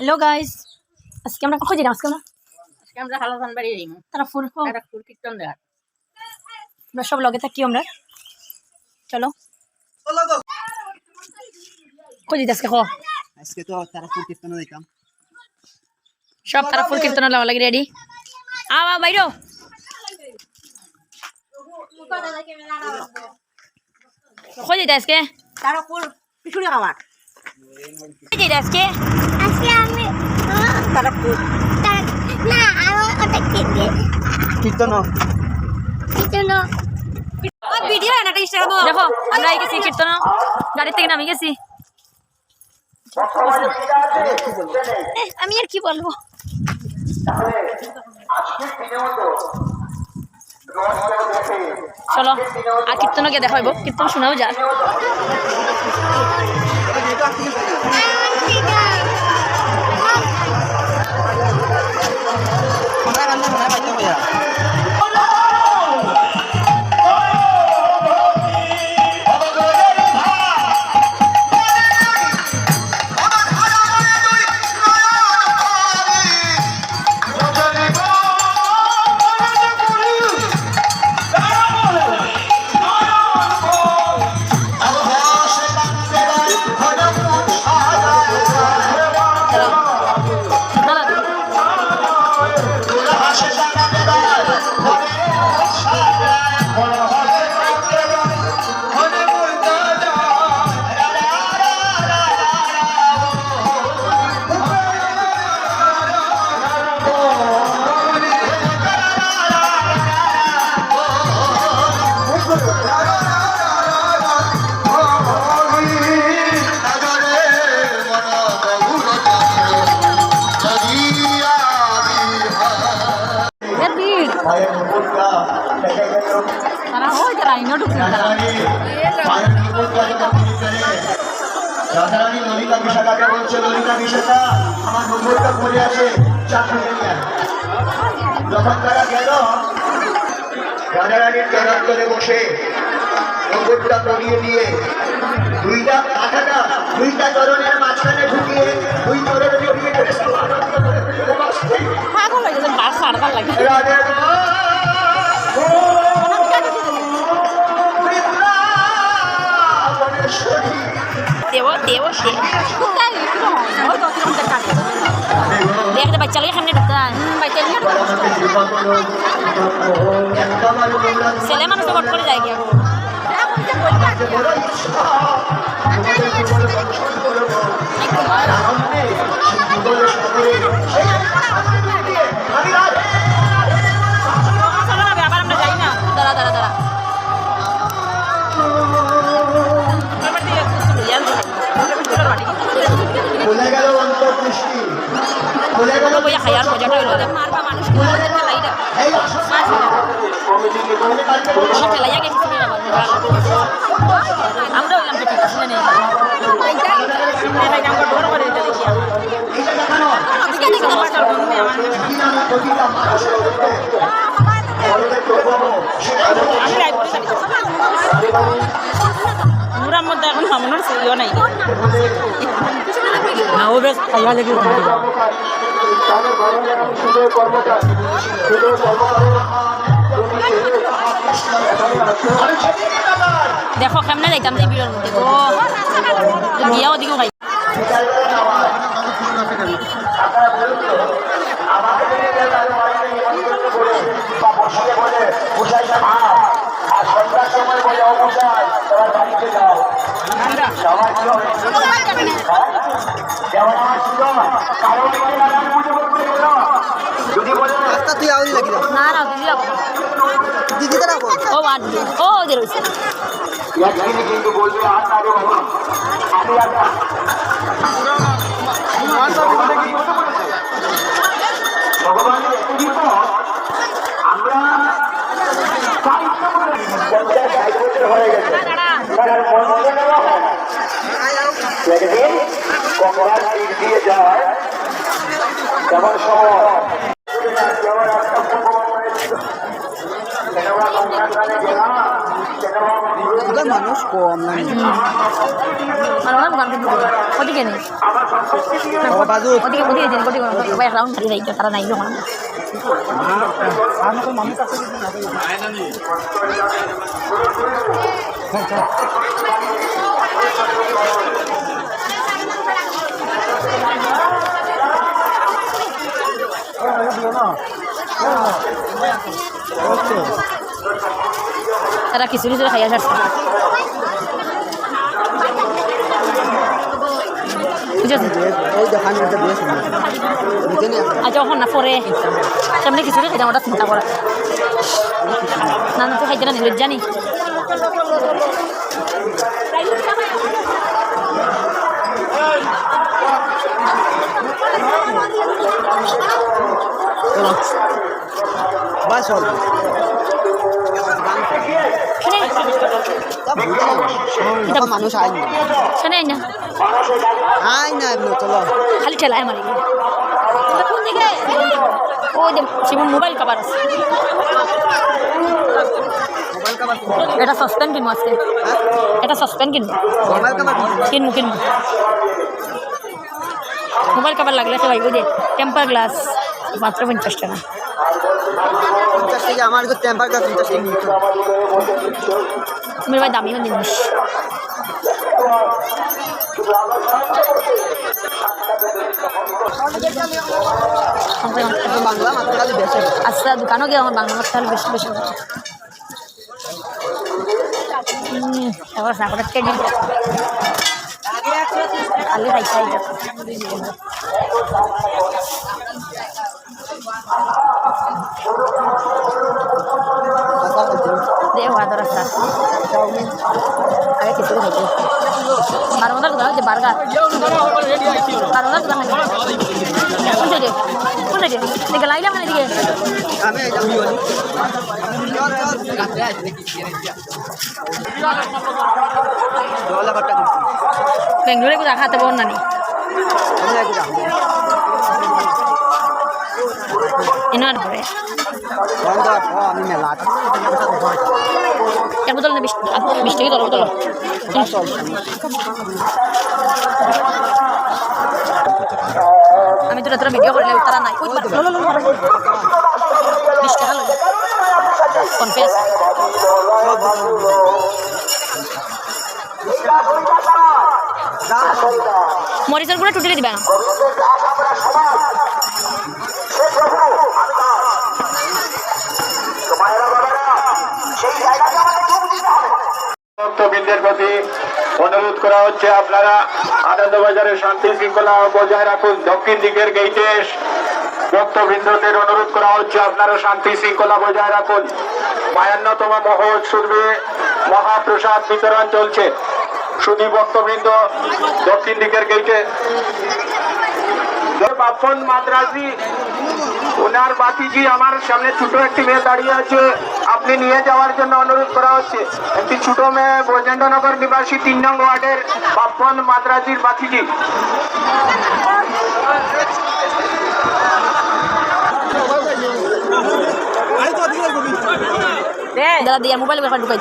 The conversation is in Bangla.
হ্যালো গাইস আজকে আমরা কখন যাই আজকে আমরা আজকে আমরা হালাধান বাড়ি যাইমু। তারা ফুল ব্যারাকপুর কীর্তন দেওয়ার। আমরা সব লগে থাকি আমরা। চলো। কই দিতে আজকে খ আজকে তো তারা ফুল কীর্তনে দেখলাম সব তারা ফুল কীর্তন লাগা লাগে রেডি আওয়া বাইরো। কই দিতে আজকে? তারপুর পিছুড়ি খাবার আজকে? আজকে আমি তারপুর না আরও ওটা কিনবে কীর্তন। কিচেন ভিডিও একটা ইনস্টাগ্রাম দেখো আমরা এই গেছি কীর্তন। গাড়ি থেকে নামি গেছি। আমি আর কি বলব? চলো আর কীর্তন গিয়ে দেখা হইব কীর্তন শোনাও যা আমরা কান্দা রাধারানী ললিতা বিশাখাকে বলছে ললিতা বিশাখা আমার নম্বরটা পড়ে আছে চাকরি যখন তারা গেল রাধারানীর জনান্তরে বসে নম্বরটা পড়িয়ে দিয়ে দুইটা মাথাটা দুইটা চরণের মাঝখানে ঢুকিয়ে দুই চরণে ঢুকিয়ে হয়ে রাধে। লাগে সামনে ঢুকতে বাচ্চা ছেলে মানুষ ভোট করে যায় গিয়া গেল বইয়া খাইয়ার মজাটা হইল মারবা মানুষ বলে আমরা ফেলাইয়া গেছি আমরা হইলাম যে ঠিক আছে নেই। মধ্যে এখন মামুনের ইয়ে নাই। ও বেশ খাইয়া লেগে দেখো কেমনে যাইতাম যে বিরল মধ্যে গো গিয়া ওদিকেও খাই আপনারা বলুন তো আমাকে যদি কেউ তাদের বাড়িতে নিমন্ত্রণ করে বা বসিয়ে বলে বসাই না ভাব আর সন্ধ্যার সময় বলে অবসায় তোমার বাড়িতে যাও সবাই কি হবে হ্যাঁ? যেমন আমার ছিল কারও বাড়ি লাগানো পুজো করতে গেল যদি বলে তা তুই না না দিদি দিদি তারা ও ও। ভগবানের এত বিপদ আমরা হয়ে গেছে এবার আর মন্ত্র নেওয়া হয় না কমলার দিক দিয়ে যায়। যেমন সময়? মানুষ কম ওদিকে নেই ওদিকে ওদিকে দিন ওদিকে রাউন্ড খালি যাই তারা নাই যখন তারা খিচুড়ি চুড়ি খাইয়া মধ্যে দিয়েছি বুঝে নি, পরে। সামনে খিচুড়ি খাইতাম, ওটা চিন্তা করা। না তো খাইতে না জানি মানুষ আইন না। শুনে না আই না এমনি চলো খালি ঠেলায় মারি। কোন দিকে? ওই যে শিবন মোবাইল কাবার আছে। এটা সসপেন কিনবো আজকে। এটা সসপেন কিনবো। কিনবো কিনবো। মোবাইল কাবার লাগলে সবাই ওই যে টেম্পার গ্লাস মাত্র পঞ্চাশ টাকা। পঞ্চাশ থেকে আমার তো টেম্পার গাছ পঞ্চাশ ভাই জিনিস বাংলা মাত্র বেশি আচ্ছা দোকানও গিয়ে আমার বাংলা মাছ বেশি বেশি হুম, এবার সাঁকড়া কেজি খালি খাই খাই দে ভাত রাস্তা আগে কিছু খাইতে বারো মন্দার দোকান হচ্ছে বার্গার বারো দোকান আছে কোন সাইডে কোন সাইডে দিকে লাইলাম না এদিকে আমি এই যাবি বলি জল আবারটা দিচ্ছি। বেঙ্গলোরে কোথাও খাতে পারব না নি। আমি মেলা এক বোতল না বিশ বিশ টাকা তোলো বোতল আমি তো তোরা ভিডিও করলে তারা নাই ওই লো, লো, লো, লো, লো। বিশ টাকা ভক্তবৃন্দের প্রতি অনুরোধ করা হচ্ছে, আপনারা আনন্দবাজারের শান্তি শৃঙ্খলা বজায় রাখুন। দক্ষিণ দিকের গেইটে ভক্তবৃন্দদের অনুরোধ করা হচ্ছে, আপনারা শান্তি শৃঙ্খলা বজায় রাখুন। বায়ান্নতম মহোৎসবে মহাপ্রসাদ বিতরণ চলছে। শুধু ভক্তবৃন্দ দক্ষিণ দিকের গেইটে। বাপন মাদ্রাজি, ওনার বাতিজি আমার সামনে ছোট একটি মেয়ে দাঁড়িয়ে আছে। আপনি নিয়ে যাওয়ার জন্য অনুরোধ করা হচ্ছে একটি ছোট মেয়ে বৈজেন্দ্রনগর নিবাসী তিন নং ওয়ার্ডের বাপন মাদ্রাজির বাতিজি দাদা দিয়া, মোবাইল ঢুকাই।